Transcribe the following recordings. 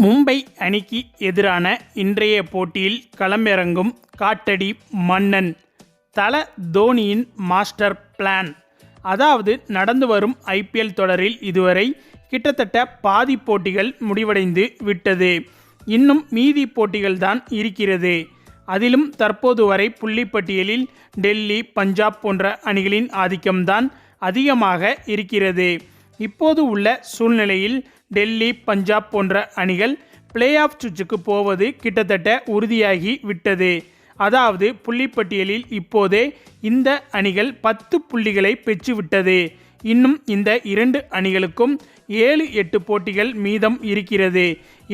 மும்பை அணிக்கு எதிரான இன்றைய போட்டியில் களமிறங்கும் காட்டடி மன்னன் தல தோனியின் மாஸ்டர் பிளான். அதாவது நடந்து வரும் ஐபிஎல் தொடரில் இதுவரை கிட்டத்தட்ட பாதி போட்டிகள் முடிவடைந்து விட்டது. இன்னும் மீதி போட்டிகள் தான் இருக்கிறது. அதிலும் தற்போது வரை புள்ளிப்பட்டியலில் டெல்லி பஞ்சாப் போன்ற அணிகளின் ஆதிக்கம்தான் அதிகமாக இருக்கிறது. இப்போது உள்ள சூழ்நிலையில் டெல்லி பஞ்சாப் போன்ற அணிகள் பிளே ஆஃப் சுற்றுக்கு போவது கிட்டத்தட்ட உறுதியாகி விட்டது. அதாவது புள்ளிப்பட்டியலில் இப்போதே இந்த அணிகள் பத்து புள்ளிகளை பெற்றுவிட்டது. இன்னும் இந்த இரண்டு அணிகளுக்கும் ஏழு எட்டு போட்டிகள் மீதம் இருக்கிறது.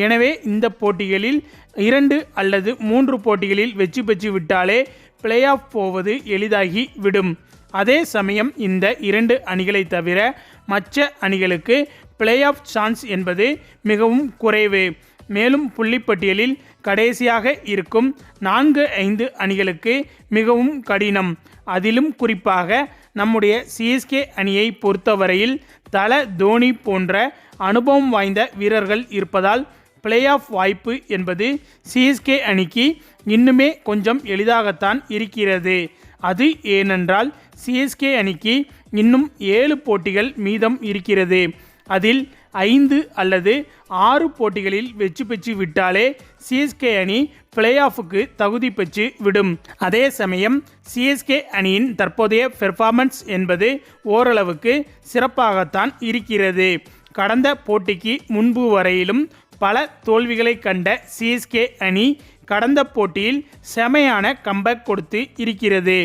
எனவே இந்த போட்டிகளில் இரண்டு அல்லது மூன்று போட்டிகளில் வெற்றி பெற்று விட்டாலே பிளே ஆஃப் போவது எளிதாகி விடும். அதே சமயம் இந்த இரண்டு அணிகளை தவிர மற்ற அணிகளுக்கு பிளே ஆஃப் சான்ஸ் என்பது மிகவும் குறைவு. மேலும் புள்ளிப்பட்டியலில் கடைசியாக இருக்கும் நான்கு ஐந்து அணிகளுக்கு மிகவும் கடினம். அதிலும் குறிப்பாக நம்முடைய சிஎஸ்கே அணியை பொறுத்தவரையில் தல தோனி போன்ற அனுபவம் வாய்ந்த வீரர்கள் இருப்பதால் பிளே ஆஃப் வாய்ப்பு என்பது சிஎஸ்கே அணிக்கு இன்னுமே கொஞ்சம் எளிதாகத்தான் இருக்கிறது. அது ஏனென்றால் சிஎஸ்கே அணிக்கு இன்னும் ஏழு போட்டிகள் மீதம் இருக்கிறது. அதில் ஐந்து அல்லது ஆறு போட்டிகளில் வெற்றி பெற்று விட்டாலே சிஎஸ்கே அணி பிளே ஆஃபுக்கு தகுதி பெற்று விடும். அதே சமயம் சிஎஸ்கே அணியின் தற்போதைய பெர்ஃபார்மன்ஸ் என்பது ஓரளவுக்கு சிறப்பாகத்தான் இருக்கிறது. கடந்த போட்டிக்கு முன்பு வரையிலும் பல தோல்விகளை கண்ட சிஎஸ்கே அணி கடந்த போட்டியில் செமையான கம்பேக் கொடுத்து இருக்கிறது.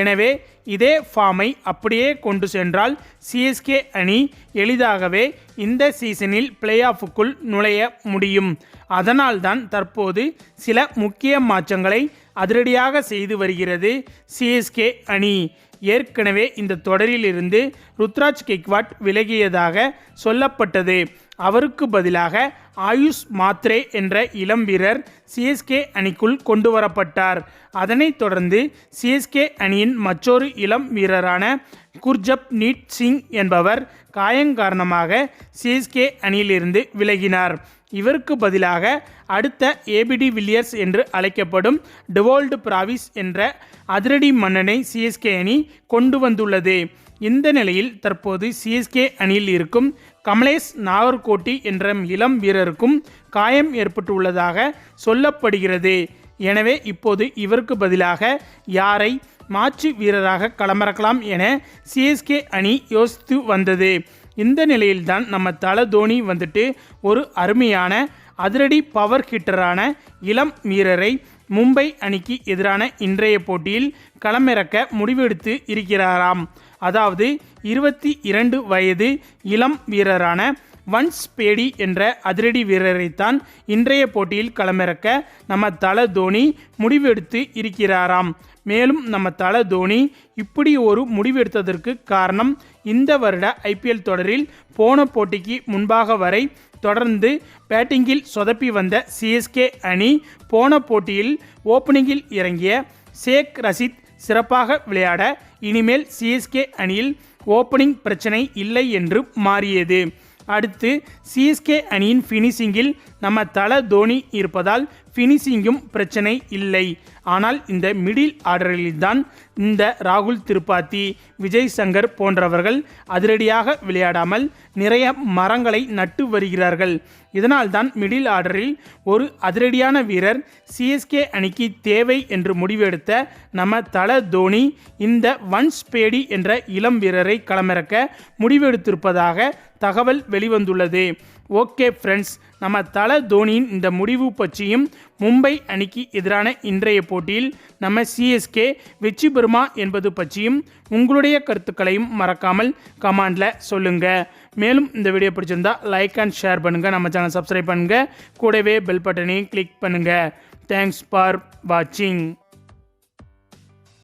எனவே இதே ஃபார்மை அப்படியே கொண்டு சென்றால் சிஎஸ்கே அணி எளிதாகவே இந்த சீசனில் பிளே ஆஃபுக்குள் நுழைய முடியும். அதனால்தான் தற்போது சில முக்கிய மாற்றங்களை அதிரடியாக செய்து வருகிறது சிஎஸ்கே அணி. ஏற்கனவே இந்த தொடரிலிருந்து ருத்ராஜ் கெக்வாட் விலகியதாக சொல்லப்பட்டது. அவருக்கு பதிலாக ஆயுஷ் மாத்ரே என்ற இளம் வீரர் சிஎஸ்கே அணிக்குள் கொண்டு வரப்பட்டார் அதனைத் தொடர்ந்து சிஎஸ்கே அணியின் மற்றொரு இளம் வீரரான குர்ஜப் நீட் சிங் என்பவர் காயம் காரணமாக சிஎஸ்கே அணியிலிருந்து விலகினார். இவருக்கு பதிலாக அடுத்த ஏபிடி வில்லியர்ஸ் என்று அழைக்கப்படும் டிவோல்டு பிராவிஸ் என்ற அதிரடி மன்னனை சிஎஸ்கே அணி கொண்டு வந்துள்ளது. இந்த நிலையில் தற்போது சிஎஸ்கே அணியில் இருக்கும் கமலேஷ் நாகர்கோட்டி என்ற இளம் வீரருக்கும் காயம் ஏற்பட்டுள்ளதாக சொல்லப்படுகிறது. எனவே இப்போது இவருக்கு பதிலாக யாரை மாற்று வீரராக களமிறக்கலாம் என சிஎஸ்கே அணி யோசித்து வந்தது. இந்த நிலையில்தான் நம்ம தல தோனி வந்துட்டு ஒரு அருமையான அதிரடி பவர் ஹிட்டரான இளம் வீரரை மும்பை அணிக்கு எதிரான இன்றைய போட்டியில் களமிறக்க முடிவெடுத்து இருக்கிறாராம். அதாவது இருபத்தி இரண்டு வயது இளம் வீரரான வன்ஸ் பேடி என்ற அதிரடி வீரரைத்தான் இன்றைய போட்டியில் களமிறக்க நம்ம தல தோனி முடிவெடுத்து இருக்கிறாராம். மேலும் நம்ம தல தோனி இப்படி ஒரு முடிவெடுத்ததற்கு காரணம் இந்த வருட ஐபிஎல் தொடரில் போன போட்டிக்கு முன்பாக வரை தொடர்ந்து பேட்டிங்கில் சொதப்பி வந்த சிஎஸ்கே அணி போன போட்டியில் ஓப்பனிங்கில் இறங்கிய ஷேக் ரசித் சிறப்பாக விளையாட இனிமேல் சிஎஸ்கே அணியில் ஓப்பனிங் பிரச்சனை இல்லை என்று மாறியது. அடுத்து சிஎஸ்கே அணியின் ஃபினிஷிங்கில் நம்ம தல தோனி இருப்பதால் ஃபினிஷிங்கும் பிரச்சனை இல்லை. ஆனால் இந்த மிடில் ஆர்டரில்தான் இந்த ராகுல் திருப்பாத்தி விஜய் சங்கர் போன்றவர்கள் அதிரடியாக விளையாடாமல் நிறைய மரங்களை நட்டு வருகிறார்கள். இதனால்தான் மிடில் ஆர்டரில் ஒரு அதிரடியான வீரர் சிஎஸ்கே அணிக்கு தேவை என்று முடிவெடுத்த நம்ம தல தோனி இந்த வன்ஸ் பேடி என்ற இளம் வீரரை களமிறக்க முடிவெடுத்திருப்பதாக தகவல் வெளிவந்துள்ளது. ஓகே ஃப்ரெண்ட்ஸ் நம்ம தல தோனியின் இந்த முடிவு பற்றியும் மும்பை அணிக்கு எதிரான இன்றைய போட்டியில் நம்ம சிஎஸ்கே வெற்றி பெறுமா என்பது பற்றியும் உங்களுடைய கருத்துக்களையும் மறக்காமல் கமெண்டில் சொல்லுங்கள் மேலும் இந்த வீடியோ பிடிச்சிருந்தா லைக் அண்ட் ஷேர் பண்ணுங்கள் நம்ம சேனல் சப்ஸ்கிரைப் பண்ணுங்கள் கூடவே பெல் பட்டனையும் கிளிக் பண்ணுங்கள் தேங்க்ஸ் ஃபார் வாட்சிங்